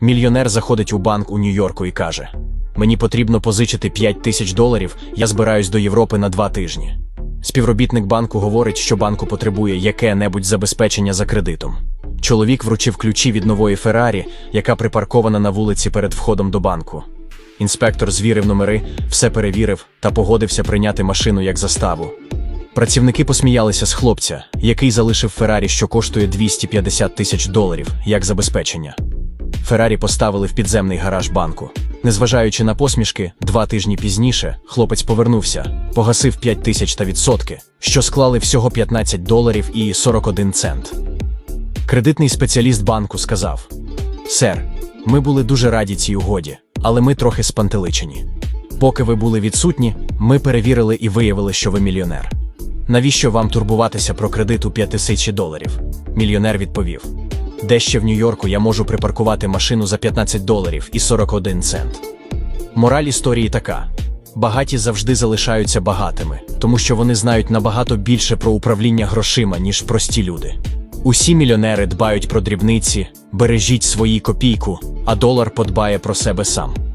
Мільйонер заходить у банк у Нью-Йорку і каже: Мені потрібно позичити 5 тисяч доларів, я збираюсь до Європи на два тижні. Співробітник банку говорить, що банку потребує яке-небудь забезпечення за кредитом. Чоловік вручив ключі від нової Феррарі, яка припаркована на вулиці перед входом до банку. Інспектор звірив номери, все перевірив та погодився прийняти машину як заставу. Працівники посміялися з хлопця, який залишив Феррарі, що коштує 250 тисяч доларів, як забезпечення. Феррарі поставили в підземний гараж банку. Незважаючи на посмішки, два тижні пізніше хлопець повернувся, погасив 5 тисяч та відсотки, що склали всього 15 доларів і 41 цент. Кредитний спеціаліст банку сказав: Сер, ми були дуже раді цій угоді, але ми трохи спантеличені. Поки ви були відсутні, ми перевірили і виявили, що ви мільйонер. Навіщо вам турбуватися про кредит у 5 тисяч доларів? Мільйонер відповів: Дещо в Нью-Йорку я можу припаркувати машину за 15 доларів і 41 цент. Мораль історії така: багаті завжди залишаються багатими, тому що вони знають набагато більше про управління грошима, ніж прості люди. Усі мільйонери дбають про дрібниці, бережіть свої копійку, а долар подбає про себе сам.